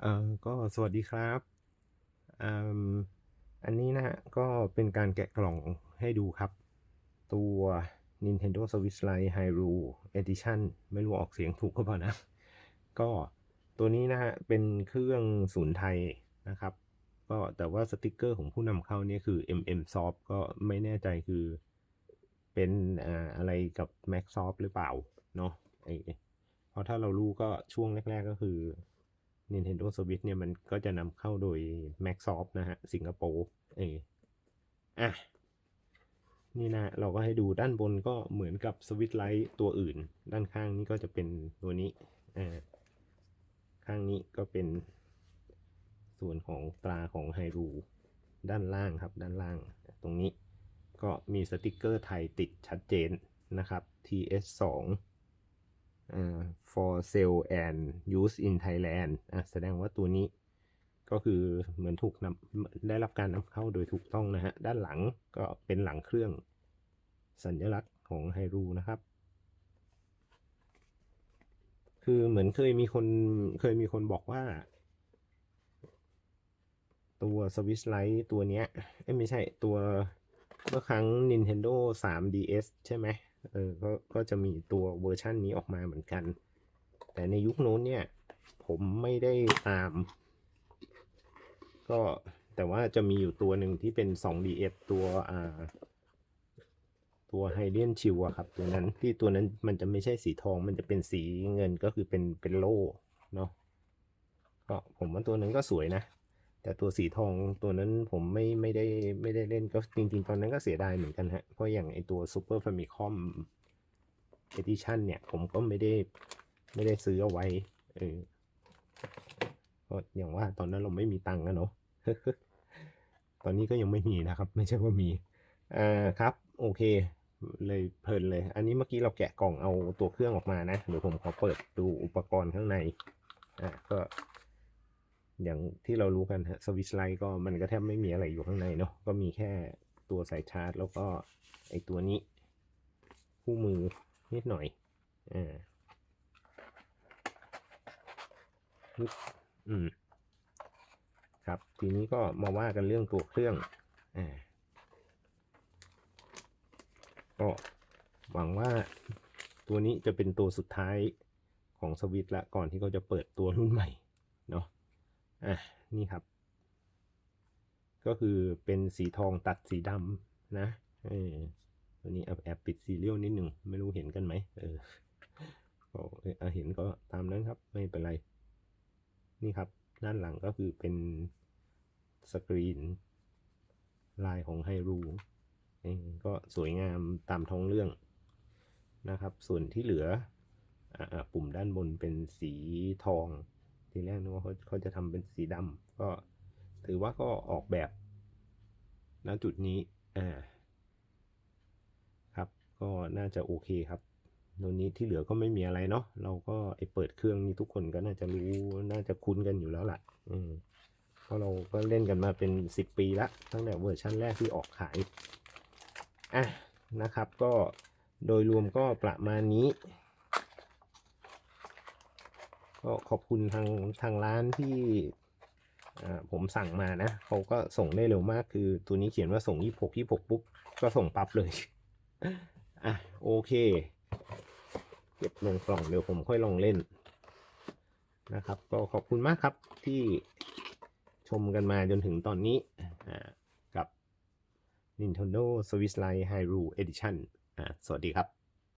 เอ่อก็สวัสดีครับอืมอันนี้นะฮะก็เป็นการแกะกล่องให้ดูครับ ตัว Nintendo Switch Lite Hyrule Edition ไม่รู้ออกเสียงถูกก็เปล่านะ ก็ตัวนี้นะฮะเป็นเครื่องศูนย์ไทยนะครับ ก็แต่ว่าสติกเกอร์ของผู้นำเข้านี่คือ MM Soft ก็ไม่แน่ใจคือเป็นอะไรกับ Mac Soft หรือเปล่าเนาะเพราะถ้าเรารู้ก็ช่วงแรก ๆก็คือ Nintendo Switch เนี่ยมันก็จะนำเข้าโดย Microsoft นะฮะ สิงคโปร์เอออะ นี่นะ เราก็ให้ดูด้านบนก็เหมือนกับ Switch Lite ตัวอื่น ด้านข้างนี่ก็จะเป็นตัวนี้อ่าข้างนี้ก็เป็นส่วนของตราของไฮรูด้านล่างครับ ด้านล่างตรงนี้ก็มีสติกเกอร์ไทยติดชัดเจนนะครับ TS2 อ่า for sale and use in Thailand อะแสดงว่าตัวนี้ก็คือเหมือนถูกนำได้รับการนำเข้าโดยถูกต้องนะฮะ ด้านหลังก็เป็นหลังเครื่องสัญลักษณ์ของไฮรูนะครับ คือเหมือนเคยมีคนเคยมีคนบอกว่า ตัว Switch Lite ตัวเนี้ยไม่ใช่ตัวเมื่อครั้ง Nintendo 3DS ใช่ไหม เออก็ก็จะมีตัวเวอร์ชันนี้ออกมาเหมือนกัน แต่ในยุคโน้นเนี่ย ผมไม่ได้ตาม ก็แต่ว่าจะมีอยู่ตัวหนึ่งที่เป็น 2DS ตัวอ่าตัวไฮเดนชิวอะครับ ตัวนั้นที่ตัวนั้นมันจะไม่ใช่สีทองมันจะเป็นสีเงินก็คือเป็นเป็นโล่เนาะก็ผมว่าตัวนั้นก็สวยนะ แต่ตัวสีทองตัวนั้นผมไม่ไม่ได้ไม่ได้เล่นก็จริง ๆ ตอนนั้นก็เสียดายเหมือนกันฮะ เพราะอย่างไอตัว Super Famicom Edition เนี่ย ผมก็ไม่ได้ไม่ได้ซื้อเอาไว้ เออก็อย่างว่าตอนนั้นเราไม่มีตังค์อะเนาะตอนนี้ก็ยังไม่มีนะครับ ไม่ใช่ว่ามีอ่าครับ โอเค เลยเพลินเลย อันนี้เมื่อกี้เราแกะกล่องเอาตัวเครื่องออกมานะเดี๋ยวผมขอเปิดดูอุปกรณ์ข้างในอ่าก็ อย่างที่เรารู้กันฮะสวิตช์ไลท์ก็มันก็แทบไม่มีอะไรอยู่ข้างในเนาะก็มีแค่ตัวสายชาร์จ แล้วก็ไอตัวนี้ คู่มือนิดหน่อยอ่าอืมครับทีนี้ก็มาว่ากันเรื่องตัวเครื่องอ่าก็หวังว่าตัวนี้จะเป็นตัวสุดท้ายของสวิตละก่อนที่เขาจะเปิดตัวรุ่นใหม่เนาะ อะนี่ครับ ก็คือเป็นสีทองตัดสีดำนะเออตัวนี้แอบแอบปิดซีเรียลนิดหนึ่งไม่รู้เห็นกันไหมเออก็เออเห็นก็ตามนั้นครับไม่เป็นไร นี่ครับ ด้านหลังก็คือเป็นสกรีน ลายของไฮรูก็สวยงามตามท้องเรื่องนะครับ ส่วนที่เหลืออปุ่มด้านบนเป็นสีทอง ทีแรกนึกว่าเขาเขาจะทำเป็นสีดำก็ถือว่าก็ออกแบบณจุดนี้อ่าครับก็น่าจะโอเคครับตัวนี้ที่เหลือก็ไม่มีอะไรเนาะเราก็ไอเปิดเครื่องนี้ทุกคนก็น่าจะรู้น่าจะคุ้นกันอยู่แล้วละอืมเพราะเราก็เล่นกันมาเป็นสิบปีละตั้งแต่เวอร์ชันแรกที่ออกขายอะนะครับ ก็โดยรวมก็ประมาณนี้ ก็ขอบคุณทางทางร้านที่ผมสั่งมานะเขาก็ส่งได้เร็วมากคือ ตัวนี้เขียนว่าส่งยี่หกยี่หกปุ๊บก็ส่งปั๊บเลยอะโอเค เก็บลงกล่องเดี๋ยวผมค่อยลองเล่นนะครับ ก็ขอบคุณมากครับที่ชมกันมาจนถึงตอนนี้อ่ากับ Nintendo Switch Lite Hyrule Edition อ่าสวัสดีครับ